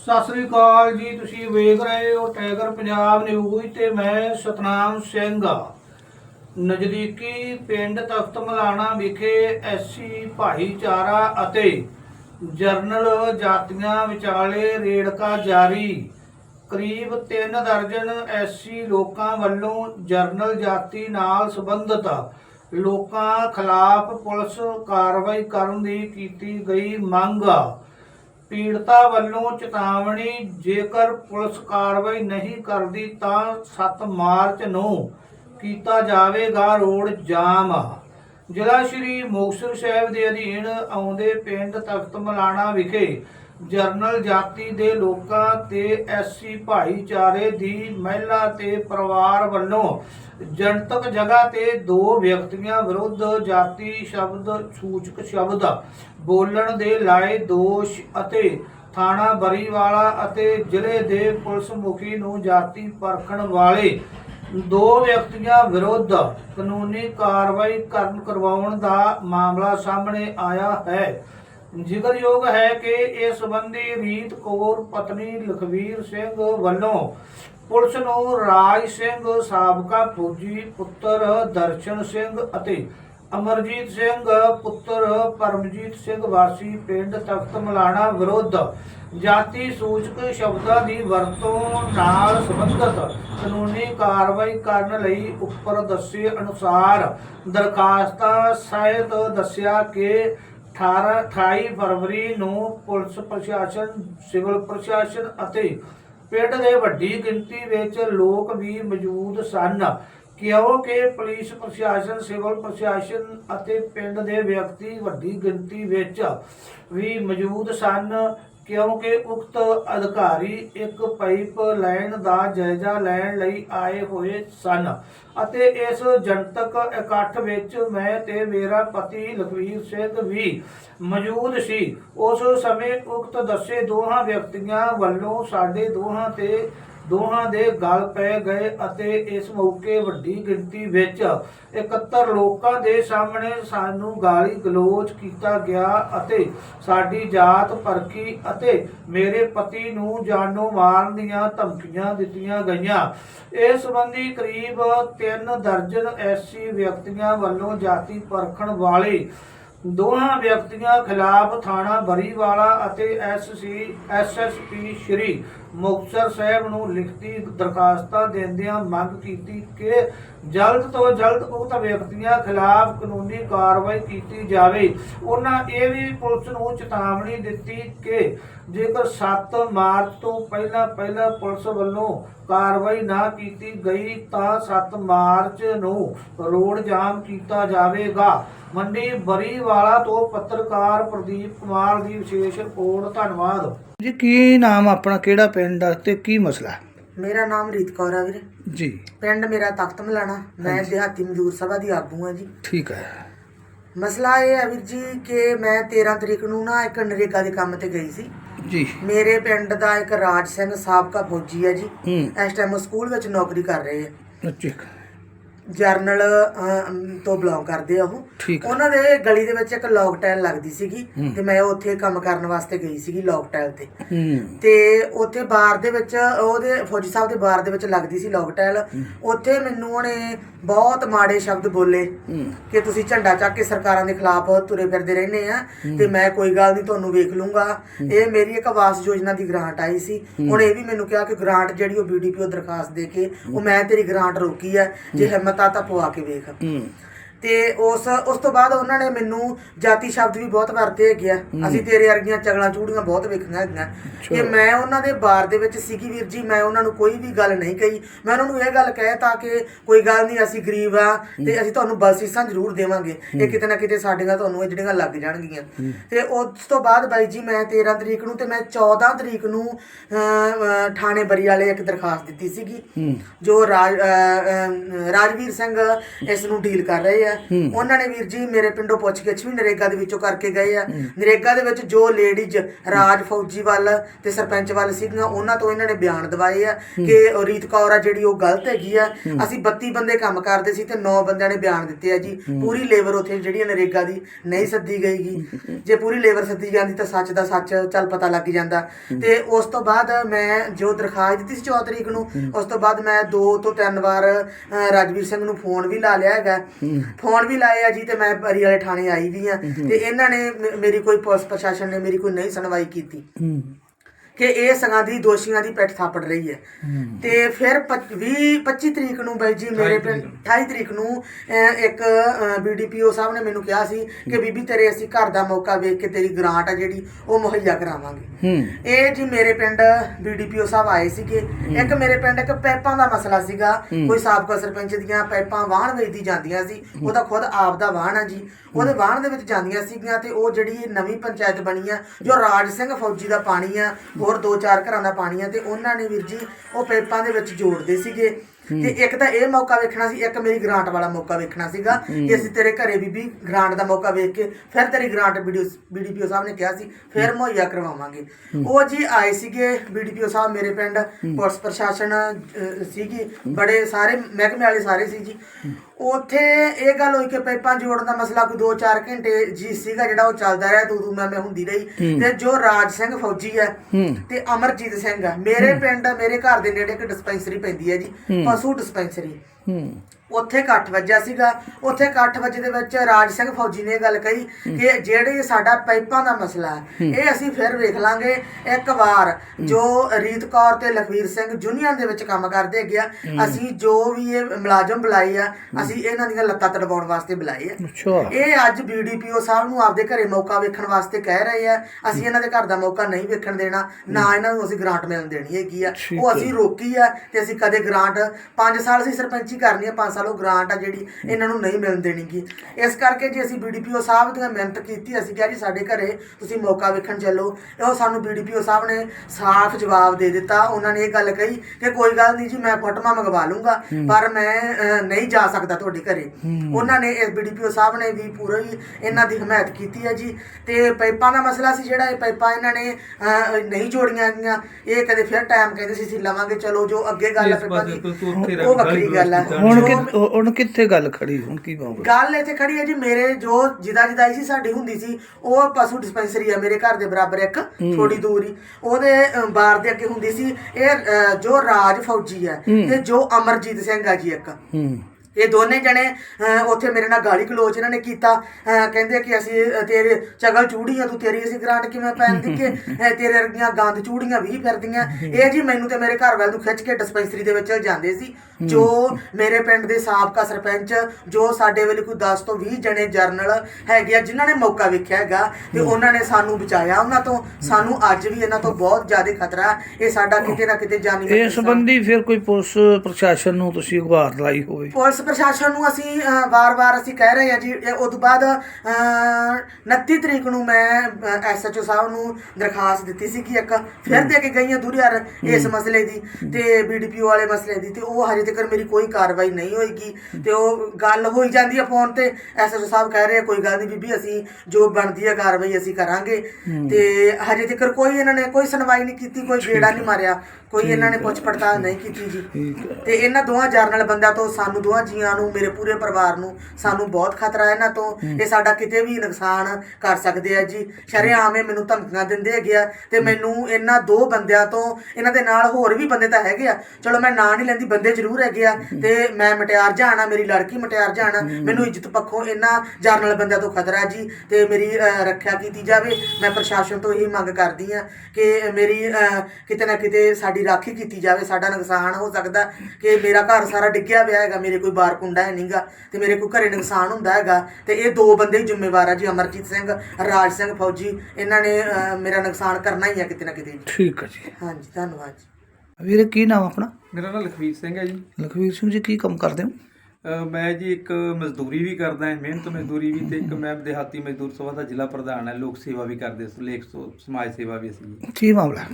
ਸਤਿ ਸ੍ਰੀ ਅਕਾਲ ਜੀ, ਤੁਸੀਂ ਵੇਖ ਰਹੇ ਹੋ ਟਾਈਗਰ ਪੰਜਾਬ ਨਿਊਜ਼ ਤੇ ਮੈਂ ਸਤਨਾਮ ਸਿੰਘ। ਨਜ਼ਦੀਕੀ ਪਿੰਡ ਤਖਤ ਮਲਾਣਾ ਵਿਖੇ ਐਸਸੀ ਭਾਈਚਾਰਾ ਅਤੇ ਜਰਨਲ ਜਾਤੀਆਂ ਵਿਚਾਲੇ ਰੇੜਕਾ ਜਾਰੀ। ਕਰੀਬ 3 ਦਰਜਨ ਐਸਸੀ ਲੋਕਾਂ ਵੱਲੋਂ ਜਰਨਲ ਜਾਤੀ ਨਾਲ ਸੰਬੰਧਿਤ ਲੋਕਾਂ ਖਿਲਾਫ ਪੁਲਿਸ ਕਾਰਵਾਈ ਕਰਨ ਦੀ ਕੀਤੀ ਗਈ ਮੰਗ। ਪੀੜਤਾ ਵੱਲੋਂ ਚੇਤਾਵਨੀ, ਜੇਕਰ ਪੁਲਿਸ ਕਾਰਵਾਈ ਨਹੀਂ ਕਰਦੀ ਤਾਂ 7 ਮਾਰਚ ਨੂੰ ਕੀਤਾ ਜਾਵੇਗਾ ਰੋਡ ਜਾਮ। ਜ਼ਿਲ੍ਹਾ ਸ਼੍ਰੀ ਮੁਕਤਸਰ ਸਾਹਿਬ ਦੇ ਅਧੀਨ ਆਉਂਦੇ ਪਿੰਡ ਤਖਤ ਮਲਾਣਾ ਵਿਖੇ ਜਰਨਲ ਜਾਤੀ ਦੇ ਲੋਕਾਂ ਤੇ ਐਸਸੀ ਭਾਈਚਾਰੇ ਦੀ ਮਹਿਲਾ ਤੇ ਪਰਿਵਾਰ ਵੱਲੋਂ ਜਨਤਕ ਜਗ੍ਹਾ ਤੇ ਦੋ ਵਿਅਕਤੀਆਂ ਵਿਰੁੱਧ ਜਾਤੀ ਸ਼ਬਦ, ਸੂਚਕ ਸ਼ਬਦ ਬੋਲਣ ਦੇ ਲਾਏ ਦੋਸ਼ ਅਤੇ ਥਾਣਾ ਬਰੀਵਾਲਾ ਅਤੇ ਜ਼ਿਲ੍ਹੇ ਦੇ ਪੁਲਿਸ ਮੁਖੀ ਨੂੰ ਜਾਤੀ ਪਰਖਣ ਵਾਲੇ ਦੋ ਵਿਅਕਤੀਆਂ ਵਿਰੁੱਧ ਕਾਨੂੰਨੀ ਕਾਰਵਾਈ ਕਰਨ ਕਰਵਾਉਣ ਦਾ ਮਾਮਲਾ ਸਾਹਮਣੇ ਆਇਆ ਹੈ। ਜ਼ਿਕਰਯੋਗ ਹੈ ਕਿ ਇਸ ਸੰਬੰਧੀ ਰੀਤ ਕੌਰ, ਪਤਨੀ ਲਖਵੀਰ ਸਿੰਘ ਵੱਲੋਂ ਪੁਲਿਸ ਨੂੰ ਰਾਜ ਸਿੰਘ ਸਾਬਕਾ ਫੌਜੀ ਪੁੱਤਰ ਦਰਸ਼ਨ ਸਿੰਘ ਅਤੇ ਅਮਰਜੀਤ ਸਿੰਘ ਪੁੱਤਰ ਪਰਮਜੀਤ ਸਿੰਘ ਵਾਸੀ ਪਿੰਡ ਤਖਤ ਮਲਾਣਾ ਵਿਰੁੱਧ ਜਾਤੀ ਸੂਚਕ ਸ਼ਬਦਾਂ ਦੀ ਵਰਤੋਂ ਨਾਲ ਸੰਬੰਧਿਤ ਕਾਨੂੰਨੀ ਕਾਰਵਾਈ ਕਰਨ ਲਈ ਉੱਪਰ ਦੱਸੇ ਅਨੁਸਾਰ ਦਰਖਾਸਤਾਂ ਸਹਿਤ ਦੱਸਿਆ ਕਿ 18 28 ਫਰਵਰੀ ਨੂੰ ਪੁਲਿਸ ਪ੍ਰਸ਼ਾਸਨ, ਸਿਵਲ ਪ੍ਰਸ਼ਾਸਨ ਅਤੇ ਪਿੰਡ ਦੇ ਵੱਡੀ ਗਿਣਤੀ ਵਿੱਚ ਲੋਕ ਵੀ ਮੌਜੂਦ ਸਨ। ਕਿਉਂਕਿ ਪੁਲਿਸ ਪ੍ਰਸ਼ਾਸਨ, ਸਿਵਲ ਪ੍ਰਸ਼ਾਸਨ ਅਤੇ ਪਿੰਡ ਦੇ ਵਿਅਕਤੀ ਵੱਡੀ ਗਿਣਤੀ ਵਿੱਚ ਵੀ ਮੌਜੂਦ ਸਨ ਕਿਉਂਕਿ ਉਕਤ ਅਧਿਕਾਰੀ ਇੱਕ ਪਾਈਪ ਲਾਈਨ ਦਾ ਜਾਇਜ਼ਾ ਲੈਣ ਲਈ ਆਏ ਹੋਏ ਸਨ ਅਤੇ ਇਸ ਜਨਤਕ ਇਕੱਠ ਵਿੱਚ ਮੈਂ ਤੇ ਮੇਰਾ ਪਤੀ ਲਖਵੀਰ ਸਿੰਘ ਵੀ ਮੌਜੂਦ ਸੀ। ਉਸ ਸਮੇਂ ਉਕਤ ਦੱਸੇ ਦੋਹਾਂ ਵਿਅਕਤੀਆਂ ਵੱਲੋਂ ਸਾਡੇ ਦੋਹਾਂ ਤੇ ਦੋਹਾਂ ਦੇ ਗਲ ਪੈ ਗਏ ਅਤੇ ਇਸ ਮੌਕੇ ਵੱਡੀ ਗਿਣਤੀ ਵਿੱਚ 71 ਲੋਕਾਂ ਦੇ ਸਾਹਮਣੇ ਸਾਨੂੰ ਗਾਲੀ ਗਲੋਚ ਕੀਤਾ ਗਿਆ ਅਤੇ ਸਾਡੀ ਜਾਤ ਪਰਖੀ ਅਤੇ ਮੇਰੇ ਪਤੀ ਨੂੰ ਜਾਨੋਂ ਮਾਰਨ ਦੀਆਂ ਧਮਕੀਆਂ ਦਿੱਤੀਆਂ ਗਈਆਂ। ਇਸ ਸੰਬੰਧੀ ਕਰੀਬ 3 ਦਰਜਨ ਐਸਸੀ ਵਿਅਕਤੀਆਂ ਵੱਲੋਂ ਜਾਤੀ ਪਰਖਣ ਵਾਲੇ ਦੋਹਾਂ ਵਿਅਕਤੀਆਂ ਖਿਲਾਫ ਥਾਣਾ ਬਰੀਵਾਲਾ ਅਤੇ ਐਸਸੀ ਐਸਐਸਪੀ ਸ਼੍ਰੀ ਮੁਕਤਸਰ ਸਾਹਿਬ ਨੂੰ ਲਿਖਤੀ ਦਰਖਾਸਤਾਂ ਦਿੰਦਿਆਂ ਮੰਗ ਕੀਤੀ ਕਿ ਜਲਦ ਤੋਂ ਜਲਦ ਉਕਤ ਵਿਅਕਤੀਆਂ ਖਿਲਾਫ ਕਾਨੂੰਨੀ ਕਾਰਵਾਈ ਕੀਤੀ ਜਾਵੇ। ਉਹਨਾਂ ਇਹ ਵੀ ਪੁਲਿਸ ਨੂੰ ਚੇਤਾਵਨੀ ਦਿੱਤੀ ਕਿ ਜੇਕਰ 7 ਮਾਰਚ ਤੋਂ ਪਹਿਲਾਂ ਪਹਿਲਾਂ ਪੁਲਿਸ ਵੱਲੋਂ ਕਾਰਵਾਈ ਨਾ ਕੀਤੀ ਗਈ ਤਾਂ 7 ਮਾਰਚ ਨੂੰ ਰੋਡ ਜਾਮ ਕੀਤਾ ਜਾਵੇਗਾ। ਮੰਡੀ ਬਰੀਵਾਲਾ ਤੋਂ ਪੱਤਰਕਾਰ ਪ੍ਰਦੀਪ ਕੁਮਾਰ ਦੀ ਵਿਸ਼ੇਸ਼ ਰਿਪੋਰਟ, ਧੰਨਵਾਦ। ਜੀ, ਕੀ ਨਾਮ ਆਪਣਾ? ਕਿਹੜਾ ਪਿੰਡ ਆ ਤੇ ਕੀ ਮਸਲਾ? ਮੇਰਾ ਨਾਮ ਰੀਤ ਕੌਰ ਆ ਵੀਰੇ। ਜੀ। ਪਿੰਡ ਮੇਰਾ ਤਖਤ ਮਲਾਣਾ। ਮੈਂ ਦਿਹਾਤੀ ਮਜ਼ਦੂਰ ਸਭਾ ਦੀ ਆਗੂ ਆ ਜੀ। ਠੀਕ ਹੈ। ਮਸਲਾ ਇਹ ਹੈ ਵੀਰ ਜੀ ਕਿ ਮੈਂ 13 ਤਰੀਕ ਨੂੰ ਨਾ ਇੱਕ ਨਰੇਗਾ ਦੇ ਕੰਮ ਤੇ ਗਈ ਸੀ। ਜੀ। ਮੇਰੇ ਪਿੰਡ ਦਾ ਇੱਕ ਰਾਜ ਸਿੰਘ ਸਾਬਕਾ ਫੌਜੀ ਹੈ ਜੀ। ਹੂੰ। ਇਸ ਟਾਈਮ ਉਹ ਸਕੂਲ ਵਿੱਚ ਨੌਕਰੀ ਕਰ ਰਹੇ ਆ। ਅੱਛਾ। ਜਰਨਲ ਤੋਂ ਬਿਲੋਂਗ ਕਰਦੇ ਆ ਉਹ। ਉਹਨਾਂ ਦੇ ਗਲੀ ਦੇ ਵਿੱਚ ਇੱਕ ਲੌਕ ਟਾਈਲ ਲੱਗਦੀ ਸੀਗੀ। ਤੇ ਮੈਂ ਉੱਥੇ ਕੰਮ ਕਰਨ ਵਾਸਤੇ ਗਈ ਸੀਗੀ ਲੌਕ ਟਾਈਲ ਤੇ। ਤੇ ਉੱਥੇ ਬਾਰ ਦੇ ਵਿੱਚ ਉਹਦੇ ਫੌਜੀ ਸਾਹਿਬ ਦੇ ਬਾਰ ਦੇ ਵਿੱਚ ਲੱਗਦੀ ਸੀ ਲੌਕ ਟਾਈਲ ਉੱਥੇ ਮੈਨੂੰ ਉਹਨੇ ਬਹੁਤ ਮਾੜੇ ਸ਼ਬਦ ਬੋਲੇ ਕਿ ਤੁਸੀਂ ਝੰਡਾ ਚੱਕ ਕੇ ਸਰਕਾਰਾਂ ਦੇ ਖਿਲਾਫ ਤੁਰੇ ਫਿਰਦੇ ਰਹਿੰਦੇ ਆ ਤੇ ਮੈਂ ਕੋਈ ਗੱਲ ਨਹੀਂ ਤੁਹਾਨੂੰ ਵੇਖ ਲੂੰਗਾ। ਇਹ ਮੇਰੀ ਇੱਕ ਆਵਾਸ ਯੋਜਨਾ ਦੀ ਗ੍ਰਾਂਟ ਆਈ ਸੀ। ਉਹਨੇ ਇਹ ਵੀ ਮੈਨੂੰ ਕਿਹਾ ਕਿ ਗ੍ਰਾਂਟ ਜਿਹੜੀ ਉਹ ਬੀਡੀਪੀਓ ਦਰਖਾਸਤ ਦੇ ਕੇ ਉਹ ਮੈਂ ਤੇਰੀ ਗ੍ਰਾਂਟ ਰੋਕੀ ਹੈ। ਜੇ ਹਿੰਮਤ ਆ ਤਾਂ ਪਵਾ ਕੇ ਵੇਖ। ਹੂੰ। ਤੇ ਉਸ ਉਸ ਤੋਂ ਬਾਅਦ ਉਹਨਾਂ ਨੇ ਮੈਨੂੰ ਜਾਤੀ ਸ਼ਬਦ ਵੀ ਬਹੁਤ ਵਰਤੇ ਹੈਗੇ ਆ। ਅਸੀਂ ਤੇਰੇ ਵਰਗੀਆਂ ਚਗਲਾਂ ਚੂੜੀਆਂ ਬਹੁਤ ਵੇਖੀਆਂ ਹੈਗੀਆਂ। ਕਿ ਮੈਂ ਉਹਨਾਂ ਦੇ ਬਾਰ ਦੇ ਵਿੱਚ ਸੀਗੀ ਵੀਰ ਜੀ ਮੈਂ ਉਹਨਾਂ ਨੂੰ ਕੋਈ ਵੀ ਗੱਲ ਨਹੀਂ ਕਹੀ। ਮੈਂ ਉਹਨਾਂ ਨੂੰ ਇਹ ਗੱਲ ਕਹਿ ਤਾ ਕਿ ਕੋਈ ਗੱਲ ਨਹੀਂ ਅਸੀਂ ਗਰੀਬ ਆ ਤੇ ਅਸੀਂ ਤੁਹਾਨੂੰ ਬਲਸੀਸਾਂ ਜ਼ਰੂਰ ਦੇਵਾਂਗੇ। ਇਹ ਕਿਤੇ ਨਾ ਕਿਤੇ ਸਾਡੀਆਂ ਤੁਹਾਨੂੰ ਇਹ ਜਿਹੜੀਆਂ ਲੱਗ ਜਾਣਗੀਆਂ। ਤੇ ਉਸ ਤੋਂ ਬਾਅਦ ਬਾਈ ਜੀ ਮੈਂ 13 ਤਰੀਕ ਨੂੰ ਤੇ ਮੈਂ 14 ਤਰੀਕ ਨੂੰ ਥਾਣੇ ਬਰੀ ਵਾਲੇ ਇੱਕ ਦਰਖਾਸਤ ਦਿੱਤੀ ਸੀਗੀ। ਜੋ ਰਾਜ ਰਾਜਵੀਰ ਸਿੰਘ ਇਸ ਨੂੰ ਡੀਲ ਕਰ ਰਹੇ ਆ। ਆ। ਉਹਨਾਂ ਨੇ ਵੀਰ ਜੀ ਮੇਰੇ ਪਿੰਡੋਂ ਪੁੱਛ ਗਿੱਛ ਵੀ ਨਰੇਗਾ ਦੇ ਵਿੱਚੋਂ ਕਰਕੇ ਗਏ ਆ। ਨਰੇਗਾ ਦੇ ਵਿੱਚ ਜੋ ਲੇਡੀਜ਼ ਰਾਜ ਫੌਜੀ ਵੱਲ ਤੇ ਸਰਪੰਚ ਵੱਲ ਸੀਗੀਆਂ ਉਹਨਾਂ ਤੋਂ ਇਹਨਾਂ ਨੇ ਬਿਆਨ ਦਵਾਏ ਆ ਕਿ ਰੀਤ ਕੌਰ ਆ ਜਿਹੜੀ ਉਹ ਗਲਤ ਹੈਗੀ ਆ। ਅਸੀਂ 32 ਬੰਦੇ ਕੰਮ ਕਰਦੇ ਸੀ ਤੇ 9 ਬੰਦਿਆਂ ਨੇ ਬਿਆਨ ਦਿੱਤੇ ਆ ਜੀ। ਪੂਰੀ ਲੇਬਰ ਉੱਥੇ ਜਿਹੜੀ ਨਰੇਗਾ ਦੀ ਨਹੀਂ ਸੱਦੀ ਗਈਗੀ। ਜੇ ਪੂਰੀ ਲੇਬਰ ਸੱਦੀ ਜਾਂਦੀ ਤਾਂ ਸੱਚ ਦਾ ਸੱਚ ਚੱਲ ਪਤਾ ਲੱਗ ਜਾਂਦਾ। ਤੇ ਉਸ ਤੋਂ ਬਾਅਦ ਮੈਂ ਜੋ ਦਰਖਾਸਤ ਦਿੱਤੀ ਸੀ 4 ਤਰੀਕ ਨੂੰ ਉਸ ਤੋਂ ਬਾਅਦ ਮੈਂ ਦੋ ਤੋਂ ਤਿੰਨ ਵਾਰ ਅ, ਰਾਜਵੀਰ ਸਿੰਘ ਨੂੰ ਫੋਨ ਵੀ ਲਾ ਲਿਆ ਹੈਗਾ। ਫੋਨ ਵੀ ਲਾਏ ਆ ਜੀ ਤੇ ਮੈਂ ਬਰੀ ਵਾਲੇ ਥਾਣੇ ਆਈ ਵੀ ਆ ਤੇ ਇਹਨਾਂ ਨੇ ਮ- ਮੇਰੀ ਕੋਈ ਪੁਲਿਸ ਪ੍ਰਸ਼ਾਸਨ ਨੇ ਮੇਰੀ ਕੋਈ ਨਹੀਂ ਸੁਣਵਾਈ ਕੀਤੀ। ਹੂੰ। ਕਿ ਇਹ ਸਗਾਂ ਦੀ ਦੋਸ਼ੀਆਂ ਦੀ ਪਿੱਠ ਥਾਪੜ ਰਹੀ ਹੈ। ਤੇ ਫਿਰ 20 25 ਤਰੀਕ ਨੂੰ ਬਾਈ ਜੀ ਮੇਰੇ ਪਿੰਡ 28 ਤਰੀਕ ਨੂੰ ਇੱਕ ਬੀਡੀਪੀਓ ਸਾਹਿਬ ਨੇ ਮੈਨੂੰ ਕਿਹਾ ਸੀ ਕਿ ਬੀਬੀ ਤੇਰੇ ਅਸੀਂ ਘਰ ਦਾ ਮੌਕਾ ਵੇਖ ਕੇ ਤੇਰੀ ਗ੍ਰਾਂਟ ਆ ਜਿਹੜੀ ਉਹ ਮੁਹੱਈਆ ਕਰਾਵਾਂਗੇ। ਇਹ ਜੀ ਮੇਰੇ ਪਿੰਡ ਬੀਡੀਪੀਓ ਸਾਹਿਬ ਆਏ ਸੀਗੇ। ਇੱਕ ਮੇਰੇ ਪਿੰਡ ਇੱਕ ਪੈਪਾਂ ਦਾ ਮਸਲਾ ਸੀਗਾ। ਕੋਈ ਸਾਬਕਾ ਸਰਪੰਚ ਦੀਆਂ ਪੈਪਾਂ ਵਾਹਣ ਵੇਚਦੀ ਜਾਂਦੀਆਂ ਸੀ। ਉਹਦਾ ਖੁਦ ਆਪ ਦਾ ਵਾਹਣ ਆ ਜੀ। ਉਹਦੇ ਵਾਹਣ ਦੇ ਵਿੱਚ ਜਾਂਦੀਆਂ ਸੀਗੀਆਂ ਤੇ ਉਹ ਜਿਹੜੀ ਨਵੀਂ ਪੰਚਾਇਤ ਬਣੀ ਆ ਜੋ ਰਾਜ ਸਿੰਘ ਫੌਜੀ ਦਾ ਪਾਣੀ ਆ ਹੋਰ ਦੋ ਚਾਰ ਘਰਾਂ ਦਾ ਪਾਣੀ ਆ ਤੇ ਉਹਨਾਂ ਨੇ ਵੀਰ ਜੀ ਉਹ ਪੈਪਾਂ ਦੇ ਵਿੱਚ ਜੋੜਦੇ ਸੀਗੇ। ਤੇ ਇੱਕ ਤਾਂ ਇਹ ਮੌਕਾ ਵੇਖਣਾ ਸੀ ਇੱਕ ਮੇਰੀ ਗ੍ਰਾਂਟ ਵਾਲਾ ਮੌਕਾ ਵੇਖਣਾ ਸੀਗਾ ਕਿ ਅਸੀਂ ਤੇਰੇ ਘਰੇ ਬੀਬੀ ਗ੍ਰਾਂਟ ਦਾ ਮੌਕਾ ਵੇਖ ਕੇ ਫਿਰ ਤੇਰੀ ਗ੍ਰਾਂਟ ਵੀਡੀਓ ਬੀਡੀਪੀਓ ਸਾਹਿਬ ਨੇ ਕਿਹਾ ਸੀ ਫਿਰ ਮੁਹੱਈਆ ਕਰਵਾਵਾਂਗੇ। ਉਹ ਜੀ ਆਏ ਸੀਗੇ ਬੀਡੀਪੀਓ ਸਾਹਿਬ ਮੇਰੇ ਪਿੰਡ ਪੁਲਿਸ ਪ੍ਰਸ਼ਾਸਨ ਸੀਗੀ ਬੜੇ ਸਾਰੇ ਮਹਿਕਮੇ ਵਾਲੇ ਸਾਰੇ ਸੀ ਜੀ। ਉੱਥੇ ਇਹ ਗੱਲ ਹੋਈ ਕਿ ਪਾਈਪਾਂ ਜੋੜਨ ਦਾ ਮਸਲਾ ਕੋਈ 2-4 ਘੰਟੇ ਜੀ ਸੀਗਾ ਜਿਹੜਾ ਉਹ ਚੱਲਦਾ ਰਿਹਾ ਤੂੰ ਤੂੰ ਮੈਂ ਮੈਂ ਹੁੰਦੀ ਰਹੀ। ਤੇ ਜੋ ਰਾਜ ਸਿੰਘ ਫੌਜੀ ਹੈ ਤੇ ਅਮਰਜੀਤ ਸਿੰਘ ਮੇਰੇ ਪਿੰਡ ਮੇਰੇ ਘਰ ਦੇ ਨੇੜੇ ਇੱਕ ਡਿਸਪੈਂਸਰੀ ਪੈਂਦੀ ਹੈ ਜੀ। ਪਸ਼ੂ ਡਿਸਪੈਂਸਰੀ ਹੂੰ ਉੱਥੇ ਇਕੱਠ ਵੱਜਿਆ ਸੀਗਾ। ਉੱਥੇ ਇਕੱਠ ਵੱਜੇ ਦੇ ਵਿੱਚ ਰਾਜ ਸਿੰਘ ਫੌਜੀ ਨੇ ਇਹ ਗੱਲ ਕਹੀ ਕਿ ਜਿਹੜੇ ਸਾਡਾ ਪਾਈਪਾਂ ਦਾ ਮਸਲਾ ਹੈ ਇਹ ਅਸੀਂ ਫਿਰ ਵੇਖ ਲਾਂਗੇ। ਇੱਕ ਵਾਰ ਜੋ ਰੀਤ ਕੌਰ ਤੇ ਲਖਵੀਰ ਸਿੰਘ ਯੂਨੀਅਨ ਦੇ ਵਿੱਚ ਕੰਮ ਕਰਦੇ ਗਿਆ ਅਸੀਂ ਜੋ ਵੀ ਇਹ ਮੁਲਾਜ਼ਮ ਬੁਲਾਏ ਆ ਅਸੀਂ ਇਹਨਾਂ ਦੀਆਂ ਲੱਤਾਂ ਤੜਵਾਉਣ ਵਾਸਤੇ ਬੁਲਾਏ ਆ। ਇਹ ਅੱਜ ਬੀਡੀਪੀਓ ਸਾਹਿਬ ਨੂੰ ਆਪਦੇ ਘਰੇ ਮੌਕਾ ਵੇਖਣ ਵਾਸਤੇ ਕਹਿ ਰਹੇ ਆ ਅਸੀਂ ਇਹਨਾਂ ਦੇ ਘਰ ਦਾ ਮੌਕਾ ਨਹੀਂ ਵੇਖਣ ਦੇਣਾ ਨਾ ਇਹਨਾਂ ਨੂੰ ਅਸੀਂ ਗ੍ਰਾਂਟ ਮਿਲਣ ਦੇਣੀ ਹੈਗੀ ਆ। ਉਹ। ਅਸੀਂ ਰੋਕੀ ਆ ਤੇ ਅਸੀਂ ਕਦੇ ਗ੍ਰਾਂਟ 5 ਸਾਲ ਅਸੀਂ ਸਰਪੰਚੀ ਕਰਨੀ ਆ 5 ਸਾਲ ਉਹ ਗ੍ਰਾਂਟ ਆ ਜਿਹੜੀ ਇਹਨਾਂ ਨੂੰ ਨਹੀਂ ਮਿਲਣ ਦੇਣੀਗੀ। ਇਸ ਕਰਕੇ ਜੇ ਅਸੀਂ ਬੀਡੀਪੀਓ ਸਾਹਿਬ ਦੀਆਂ ਮਿਹਨਤ ਕੀਤੀ ਅਸੀਂ ਕਿਹਾ ਜੀ ਸਾਡੇ ਘਰੇ ਤੁਸੀਂ ਮੌਕਾ ਵੇਖਣ ਚੱਲੋ। ਉਹ ਸਾਨੂੰ ਬੀਡੀਪੀਓ ਸਾਹਿਬ ਨੇ ਸਾਫ਼ ਜਵਾਬ ਦੇ ਦਿੱਤਾ। ਉਹਨਾਂ ਨੇ ਇਹ ਗੱਲ ਕਹੀ ਕਿ ਕੋਈ ਗੱਲ ਨਹੀਂ ਜੀ ਮੈਂ ਫੋਟੋਆਂ ਮੰਗਵਾ ਲੂੰਗਾ ਪਰ ਮੈਂ ਨਹੀਂ ਜਾ ਸਕਦਾ ਤੁਹਾਡੇ ਘਰੇ। ਉਹਨਾਂ ਨੇ ਇਸ ਬੀਡੀਪੀਓ ਸਾਹਿਬ ਨੇ ਵੀ ਪੂਰਾ ਹੀ ਇਹਨਾਂ ਦੀ ਹਮਾਇਤ ਕੀਤੀ ਹੈ ਜੀ। ਤੇ ਪਾਈਪਾਂ ਦਾ ਮਸਲਾ ਸੀ ਜਿਹੜਾ ਇਹ ਪਾਈਪਾਂ ਇਹਨਾਂ ਨੇ ਨਹੀਂ ਜੋੜੀਆਂ ਗਈਆਂ। ਇਹ ਕਦੇ ਫਿਰ ਟਾਈਮ ਕਹਿੰਦੇ ਸੀ ਅਸੀਂ ਲਵਾਂਗੇ ਚਲੋ ਜੋ ਅੱਗੇ ਗੱਲ ਹੈ ਪਾਈਪਾਂ ਪਾਸੇ ਦੀ ਉੱਥੇ ਉਹ ਰੱਖ ਵੱਖਰੀ ਗੱਲ ਹੈ ਹੁਣ ਜੋ ਕਿ ਹੁਣ ਕਿੱਥੇ ਗੱਲ ਖੜੀ ਹੁਣ ਕੀ ਮਾਮਲਾ ਗੱਲ ਇੱਥੇ ਖੜੀ ਹੈ ਜੀ ਮੇਰੇ ਜੋ ਜਿਦਾ ਜਿਦਾਈ ਸੀ ਸਾਡੀ ਹੁੰਦੀ ਸੀ ਉਹ ਪਸ਼ੂ ਡਿਸਪੈਂਸਰੀ ਆ ਮੇਰੇ ਘਰ ਦੇ ਬਰਾਬਰ ਇੱਕ ਥੋੜੀ ਦੂਰ ਹੀ। ਉਹਦੇ ਬਾਰ ਦੇ ਅੱਗੇ ਹੁੰਦੀ ਸੀ ਇਹ ਜੋ ਰਾਜ ਫੌਜੀ ਹੈ। ਤੇ ਜੋ ਅਮਰਜੀਤ ਸਿੰਘ ਆ ਜੀ ਇੱਕ। ਹੂੰ। ਇਹ ਦੋਨੇ ਜਣੇ ਉੱਥੇ ਮੇਰੇ ਨਾਲ ਗਾਲੀ ਗਲੋਚ ਇਹਨਾਂ ਨੇ ਕੀਤਾ। ਕਹਿੰਦੇ ਕਿ ਅਸੀਂ ਤੇਰੇ ਚਗਲ ਚੂੜੀਆਂ ਤੂੰ ਤੇਰੀ ਅਸੀਂ ਗ੍ਰਾਂਟ ਕਿਵੇਂ ਪੈਣ ਦੀ ਕਿ ਅਹ, ਤੇਰੇ ਵਰਗੀਆਂ ਗੰਦ ਚੂੜੀਆਂ ਵੀ ਫਿਰਦੀਆਂ। ਇਹ ਜੀ ਮੈਨੂੰ ਤੇ ਮੇਰੇ ਘਰ ਵਾਲ ਨੂੰ ਖਿੱਚ ਕੇ ਡਿਸਪੈਂਸਰੀ ਦੇ ਵਿੱਚ ਜਾਂਦੇ ਸੀ। ਜੋ ਮੇਰੇ ਪਿੰਡ ਦੇ ਸਾਬਕਾ ਸਰਪੰਚ ਜੋ ਸਾਡੇ ਵੇਲੇ ਕੋਈ 10 ਤੋਂ 20 ਜਣੇ ਜਰਨਲ ਹੈਗੇ ਆ ਜਿਨ੍ਹਾਂ ਨੇ ਮੌਕਾ ਵੇਖਿਆ ਹੈਗਾ ਤੇ ਉਹਨਾਂ ਨੇ ਸਾਨੂੰ ਬਚਾਇਆ ਉਹਨਾਂ ਤੋਂ। ਸਾਨੂੰ ਅੱਜ ਵੀ ਇਹਨਾਂ ਤੋਂ ਬਹੁਤ ਜ਼ਿਆਦਾ ਖਤਰਾ। ਇਹ ਸਾਡਾ ਕਿਤੇ ਨਾ ਕਿਤੇ ਜਾਨੀ ਇਸ ਸੰਬੰਧੀ ਫਿਰ ਕੋਈ ਪੁਲਿਸ ਪ੍ਰਸ਼ਾਸਨ ਨੂੰ ਤੁਸੀਂ ਗੁਹਾਰ ਲਾਈ ਹੋਵੇ? ਪੁਲਿਸ ਪ੍ਰਸ਼ਾਸਨ ਨੂੰ ਅਸੀਂ ਵਾਰ-ਵਾਰ ਅਸੀਂ ਕਹਿ ਰਹੇ ਹਾਂ ਜੀ ਉਸ ਤੋਂ ਬਾਅਦ ਅ, 29 ਤਰੀਕ ਨੂੰ ਮੈਂ ਐਸਐਚਓ ਸਾਹਿਬ ਨੂੰ ਦਰਖਾਸਤ ਦਿੱਤੀ ਸੀ ਕਿ ਇੱਕ ਫਿਰ ਦੇ ਕੇ ਗਈਆਂ ਦੂਰੀਆਰ ਇਸ ਮਸਲੇ ਦੀ ਤੇ ਬੀਡੀਪੀਓ ਵਾਲੇ ਮਸਲੇ ਦੀ ਤੇ ਉਹ ਹਜੇ ਤੱਕ ਮੇਰੀ ਕੋਈ ਕਾਰਵਾਈ ਨਹੀਂ ਹੋਏਗੀ ਤੇ ਉਹ ਗੱਲ ਹੋਈ ਜਾਂਦੀ ਹੈ ਫੋਨ ਤੇ ਐਸਐਚਓ ਸਾਹਿਬ ਕਹਿ ਰਹੇ ਕੋਈ ਗੱਲ ਨਹੀਂ ਬੀਬੀ ਅਸੀਂ ਜੋ ਬਣਦੀ ਹੈ ਕਾਰਵਾਈ ਅਸੀਂ ਕਰਾਂਗੇ ਤੇ ਹਜੇ ਤੱਕ ਕੋਈ ਇਹਨਾਂ ਨੇ ਕੋਈ ਸੁਣਵਾਈ ਨਹੀਂ ਕੀਤੀ ਕੋਈ ਗੇੜਾ ਨਹੀਂ ਮਾਰਿਆ। ਕੋਈ ਇਹਨਾਂ ਨੇ ਪੁੱਛ ਪੜਤਾਲ ਨਹੀਂ ਕੀਤੀ ਜੀ। ਤੇ ਇਹਨਾਂ ਦੋਹਾਂ ਜਰਨਲ ਬੰਦਿਆਂ ਤੋਂ ਸਾਨੂੰ ਦੋਹਾਂ ਜੀਆਂ ਨੂੰ ਮੇਰੇ ਪੂਰੇ ਪਰਿਵਾਰ ਨੂੰ ਸਾਨੂੰ ਬਹੁਤ ਖਤਰਾ ਹੈ ਇਹਨਾਂ ਤੋਂ। ਇਹ ਸਾਡਾ ਕਿਤੇ ਵੀ ਨੁਕਸਾਨ ਕਰ ਸਕਦੇ ਆ ਜੀ। ਸ਼ਰੇਆਮ ਇਹ ਮੈਨੂੰ ਧਮਕੀਆਂ ਦਿੰਦੇ ਹੈਗੇ ਆ ਤੇ ਮੈਨੂੰ ਇਹਨਾਂ ਦੋ ਬੰਦਿਆਂ ਤੋਂ ਇਹਨਾਂ ਦੇ ਨਾਲ ਹੋਰ ਵੀ ਬੰਦੇ ਤਾਂ ਹੈਗੇ ਆ। ਚਲੋ ਮੈਂ ਨਾਂ ਨਹੀਂ ਲੈਂਦੀ ਬੰਦੇ ਜ਼ਰੂਰ ਹੈਗੇ ਆ। ਤੇ ਮੈਂ ਮਟਿਆਰ ਜਾਣਾ ਮੇਰੀ ਲੜਕੀ ਮਟਿਆਰ ਜਾਣਾ ਮੈਨੂੰ ਇੱਜ਼ਤ ਪੱਖੋਂ ਇਹਨਾਂ ਜਰਨਲ ਬੰਦਿਆਂ ਤੋਂ ਖਤਰਾ ਜੀ। ਤੇ ਮੇਰੀ ਰੱਖਿਆ ਕੀਤੀ ਜਾਵੇ। ਮੈਂ ਪ੍ਰਸ਼ਾਸਨ ਤੋਂ ਇਹੀ ਮੰਗ ਕਰਦੀ ਆ ਕਿ ਮੇਰੀ ਕਿਤੇ ਨਾ ਕਿਤੇ ਸਾਡੀ ਰਾਖੀ ਕੀਤੀ ਜਾਵੇ ਸਾਡਾ ਨੁਕਸਾਨ ਹੋ ਸਕਦਾ ਕਿ ਮੇਰਾ ਘਰ ਸਾਰਾ ਡਿੱਗਿਆ ਪਿਆ ਹੈਗਾ ਮੇਰੇ ਕੋਈ ਬਾਰ ਕੁੰਡਾ ਹੈ ਨਹੀਂਗਾ ਤੇ ਮੇਰੇ ਕੋਈ ਘਰੇ ਨੁਕਸਾਨ ਹੁੰਦਾ ਹੈਗਾ ਤੇ ਇਹ ਦੋ ਬੰਦੇ ਹੀ ਜ਼ਿੰਮੇਵਾਰ ਆ ਜੀ ਅਮਰਜੀਤ ਸਿੰਘ ਰਾਜ ਸਿੰਘ ਫੌਜੀ ਇਹਨਾਂ ਨੇ ਮੇਰਾ ਨੁਕਸਾਨ ਕਰਨਾ ਹੀ ਆ ਕਿਤੇ ਨਾ ਕਿਤੇ। ਠੀਕ ਹੈ ਜੀ। ਹਾਂਜੀ ਧੰਨਵਾਦ ਜੀ। ਵੀਰੇ ਕੀ ਨਾਮ ਆਪਣਾ? ਮੇਰਾ ਨਾਮ ਲਖਵੀਰ ਸਿੰਘ ਹੈ ਜੀ। ਲਖਵੀਰ ਸਿੰਘ ਜੀ ਕੀ ਕੰਮ ਕਰਦੇ ਹੋ? ਮੈਂ ਜੀ ਇੱਕ ਮਜ਼ਦੂਰੀ ਵੀ ਕਰਦਾ ਹਾਂ ਮਿਹਨਤ ਮਜ਼ਦੂਰੀ ਵੀ ਤੇ ਇੱਕ ਮੈਂ ਦਿਹਾਤੀ ਮਜ਼ਦੂਰ ਸਭਾ ਦਾ ਜ਼ਿਲ੍ਹਾ ਪ੍ਰਧਾਨ ਹਾਂ ਲੋਕ ਸੇਵਾ ਵੀ ਕਰਦੇ ਹਾਂ ਲੇਖ ਸੋ- ਸਮਾਜ ਸੇਵਾ ਵੀ ਅਸੀਂ। ਕੀ ਮਾਮਲਾ?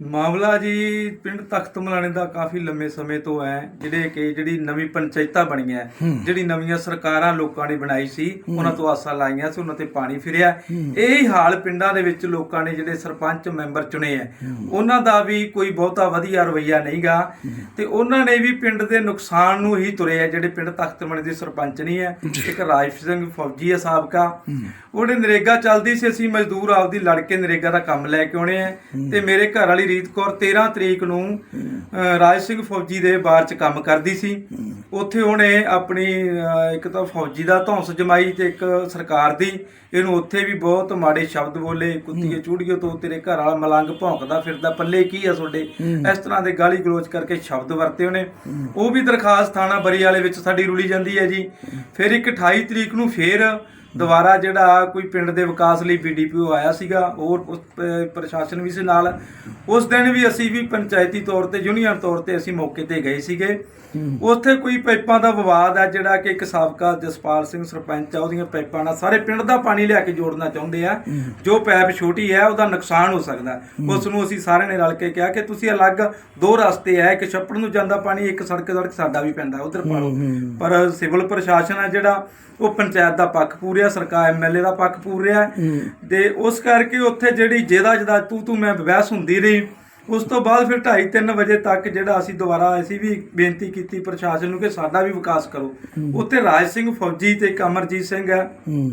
ਮਾਮਲਾ ਜੀ ਪਿੰਡ ਤਖਤ ਮਲਾਣੇ ਦਾ ਕਾਫੀ ਲੰਮੇ ਸਮੇਂ ਤੋਂ ਹੈ ਜਿਹੜੇ ਕਿ ਜਿਹੜੀ ਨਵੀਂ ਪੰਚਾਇਤਾਂ ਬਣੀਆਂ ਜਿਹੜੀ ਨਵੀਆਂ ਸਰਕਾਰਾਂ ਲੋਕਾਂ ਨੇ ਬਣਾਈ ਸੀ ਉਹਨਾਂ ਤੋਂ ਆਸਾਂ ਲਾਈਆਂ ਸੀ ਉਹਨਾਂ ਤੇ ਪਾਣੀ ਫਿਰਿਆ। ਇਹ ਹਾਲ ਪਿੰਡਾਂ ਦੇ ਵਿੱਚ ਲੋਕਾਂ ਨੇ ਜਿਹੜੇ ਸਰਪੰਚ ਮੈਂਬਰ ਚੁਣੇ ਆ ਉਹਨਾਂ ਦਾ ਵੀ ਕੋਈ ਬਹੁਤਾ ਵਧੀਆ ਰਵਈਆ ਨਹੀਂਗਾ। ਤੇ ਉਹਨਾਂ ਨੇ ਵੀ ਪਿੰਡ ਦੇ ਨੁਕਸਾਨ ਨੂੰ ਹੀ ਤੁਰੇ ਆ ਜਿਹੜੇ ਪਿੰਡ ਤਖਤ ਮਲਾਣੇ ਦੇ ਸਰਪੰਚ ਨਹੀਂ ਹੈ। ਇੱਕ ਰਾਜ ਸਿੰਘ ਫੌਜੀ ਹੈ ਸਾਬਕਾ। ਉਹਦੇ ਨਰੇਗਾ ਚੱਲਦੀ ਸੀ ਅਸੀਂ ਮਜ਼ਦੂਰ ਆਪਦੀ ਲੜ ਕੇ ਨਰੇਗਾ ਦਾ ਕੰਮ ਲੈ ਕੇ ਆਉਣੇ ਆ ਤੇ ਮੇਰੇ ਘਰ ਵਾਲੀ ਰੀਤ ਕੌਰ 13 ਤਰੀਕ ਨੂੰ ਰਾਜ ਸਿੰਘ ਫੌਜੀ ਦੇ ਬਾਰ ਚ ਕੰਮ ਕਰਦੀ ਸੀ। ਉੱਥੇ ਉਹਨੇ ਆਪਣੀ ਇੱਕ ਤਾਂ ਫੌਜੀ ਦਾ ਧੌਂਸ ਜਮਾਈ ਤੇ ਇੱਕ ਸਰਕਾਰ ਦੀ। ਇਹਨੂੰ ਉੱਥੇ ਵੀ ਬਹੁਤ ਮਾੜੇ ਸ਼ਬਦ ਬੋਲੇ ਕੁੱਤੀਏ ਚੂੜੀਏ ਤੋਂ ਤੇਰੇ ਘਰ ਵਾਲਾ ਮਲੰਗ ਭੌਂਕਦਾ ਫਿਰਦਾ ਪੱਲੇ ਕੀ ਆ ਤੁਹਾਡੇ? ਇਸ ਤਰ੍ਹਾਂ ਦੇ ਗਾਲੀ ਗਲੋਚ ਕਰਕੇ ਸ਼ਬਦ ਵਰਤੇ ਉਹਨੇ। ਉਹ ਵੀ ਦਰਖਾਸਤ ਥਾਣਾ ਬਰੀ ਵਾਲੇ ਵਿੱਚ ਸਾਡੀ ਰੁਲੀ ਜਾਂਦੀ ਹੈ ਜੀ। ਫਿਰ ਇੱਕ 28 ਤਰੀਕ ਨੂੰ ਫੇਰ ਦੁਬਾਰਾ ਜਿਹੜਾ ਕੋਈ ਪਿੰਡ ਦੇ ਵਿਕਾਸ ਲਈ ਬੀਡੀਪੀਓ ਆਇਆ ਸੀਗਾ ਹੋਰ ਪ੍ਰਸ਼ਾਸਨ ਵੀ ਸੀ ਨਾਲ। ਉਸ ਦਿਨ ਵੀ ਅਸੀਂ ਵੀ ਪੰਚਾਇਤੀ ਤੌਰ ਤੇ ਯੂਨੀਅਨ ਤੌਰ ਤੇ ਅਸੀਂ ਮੌਕੇ ਤੇ ਗਏ ਸੀਗੇ। ਉੱਥੇ ਕੋਈ ਪਾਈਪਾਂ ਦਾ ਵਿਵਾਦ ਆ ਜਿਹੜਾ ਕਿ ਇੱਕ ਸਾਬਕਾ ਜਸਪਾਲ ਸਿੰਘ ਸਰਪੰਚ ਆ ਉਹਦੀਆਂ ਪਾਈਪਾਂ ਨਾਲ ਸਾਰੇ ਪਿੰਡ ਦਾ ਪਾਣੀ ਲਿਆ ਕੇ ਜੋੜਨਾ ਚਾਹੁੰਦੇ ਆ। ਜੋ ਪਾਈਪ ਛੋਟੀ ਹੈ ਉਹਦਾ ਨੁਕਸਾਨ ਹੋ ਸਕਦਾ। ਉਸ ਨੂੰ ਅਸੀਂ ਸਾਰਿਆਂ ਨੇ ਰਲ ਕੇ ਕਿਹਾ ਕਿ ਤੁਸੀਂ ਅਲੱਗ ਦੋ ਰਸਤੇ ਆ ਇੱਕ ਛੱਪੜ ਨੂੰ ਜਾਂਦਾ ਪਾਣੀ ਇੱਕ ਸੜਕ ਸੜਕ ਸਾਡਾ ਵੀ ਪੈਂਦਾ ਉਧਰ ਪਰ ਸਿਵਲ ਪ੍ਰਸ਼ਾਸਨ ਆ ਜਿਹੜਾ ਉਹ ਪੰਚਾਇਤ ਦਾ ਪੱਖ ਪੂਰਿਆ ਸਰਕਾਰ ਐਮਐਲਏ ਦਾ ਪੱਖ ਪੂਰਿਆ ਤੇ ਉਸ ਕਰਕੇ ਉੱਥੇ ਜਿਹੜੀ ਜਿਹਦਾ ਜਿਹਦਾ ਤੂੰ ਤੂੰ ਮੈਂ ਬਹਿਸ ਹੁੰਦੀ ਰਹੀ। ਉਸ ਤੋਂ ਬਾਅਦ ਫਿਰ 2:30 3 ਵਜੇ ਤੱਕ ਜਿਹੜਾ ਅਸੀਂ ਦੁਬਾਰਾ ਅਸੀਂ ਵੀ ਬੇਨਤੀ ਕੀਤੀ ਪ੍ਰਸ਼ਾਸਨ ਨੂੰ ਕਿ ਸਾਡਾ ਵੀ ਵਿਕਾਸ ਕਰੋ। ਉੱਥੇ ਰਾਜ ਸਿੰਘ ਫੌਜੀ ਤੇ ਇੱਕ ਅਮਰਜੀਤ ਸਿੰਘ ਹੂੰ।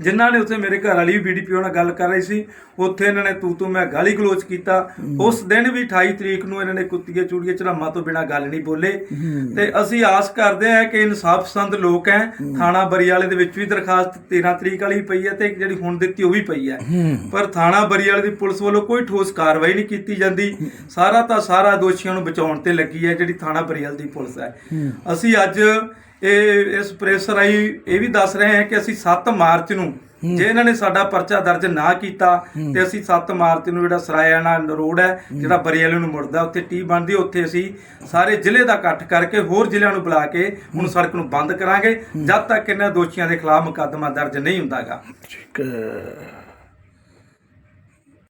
ਜਿਨ੍ਹਾਂ ਨੇ ਉੱਥੇ ਮੇਰੇ ਘਰ ਵਾਲੀ ਵੀ ਬੀਡੀਪੀਓ ਨਾਲ ਗੱਲ ਕਰ ਰਹੀ ਸੀ ਉੱਥੇ ਇਹਨਾਂ ਨੇ ਤੂੰ ਤੂੰ ਮੈਂ ਗਾਲੀ ਗਲੋਚ ਕੀਤਾ। ਉਸ ਦਿਨ ਵੀ 28 ਤਰੀਕ ਨੂੰ ਇਹਨਾਂ ਨੇ ਕੁੱਤੀਏ ਚੂੜੀਏ ਚੜਾਮਾ ਤੋਂ ਬਿਨਾ ਗੱਲ ਨਹੀਂ ਬੋਲੇ। ਤੇ ਅਸੀਂ ਆਸ ਕਰਦੇ ਹਾਂ ਕਿ ਇਨਸਾਫ ਪਸੰਦ ਲੋਕ ਹੈ ਥਾਣਾ ਬਰੀਆਲੇ ਦੇ ਵਿੱਚ ਵੀ ਦਰਖਾਸਤ 13 ਤਰੀਕ ਵਾਲੀ ਪਈ ਹੈ ਤੇ ਜਿਹੜੀ ਹੁਣ ਦਿੱਤੀ ਉਹ ਵੀ ਪਈ ਹੈ। ਪਰ ਥਾਣਾ ਬਰੀਆਲੇ ਦੀ ਪੁਲਿਸ ਵੱਲੋਂ ਕੋਈ ਠੋਸ ਕਾਰਵਾਈ ਨਹੀਂ ਕੀਤੀ ਜਾਂਦੀ। ਸਾਰਾ ਤਾਂ ਸਾਰਾ ਦੋਸ਼ੀਆਂ ਨੂੰ ਬਚਾਉਣ ਤੇ ਲੱਗੀ ਹੈ ਜਿਹੜੀ ਥਾਣਾ ਬਰੀਆਲ ਦੀ ਪੁਲਿਸ ਹੈ। ਅਸੀਂ ਅੱਜ ਇਹ ਇਸ ਪ੍ਰੈਸ ਰਾਹੀਂ ਇਹ ਵੀ ਦੱਸ ਰਹੇ ਹਾਂ ਕਿ ਅਸੀਂ 7 ਮਾਰਚ ਨੂੰ ਜੇ ਇਹਨਾਂ ਨੇ ਸਾਡਾ ਪਰਚਾ ਦਰਜ ਨਾ ਕੀਤਾ ਤੇ ਅਸੀਂ 7 ਮਾਰਚ ਨੂੰ ਜਿਹੜਾ ਸਰਾਇਆਣਾ ਰੋਡ ਹੈ ਜਿਹੜਾ ਬਰੀਆਲੇ ਨੂੰ ਮੁੜਦਾ ਉੱਥੇ ਟੀ ਬਣਦੀ ਉੱਥੇ ਅਸੀਂ ਸਾਰੇ ਜ਼ਿਲ੍ਹੇ ਦਾ ਇਕੱਠ ਕਰਕੇ ਹੋਰ ਜ਼ਿਲ੍ਹਿਆਂ ਨੂੰ ਬੁਲਾ ਕੇ ਹੁਣ ਸੜਕ ਨੂੰ ਬੰਦ ਕਰਾਂਗੇ ਜਦ ਤੱਕ ਇਹਨਾਂ ਦੋਸ਼ੀਆਂ ਦੇ ਖਿਲਾਫ ਮੁਕੱਦਮਾ ਦਰਜ ਨਹੀਂ ਹੁੰਦਾਗਾ। ਠੀਕ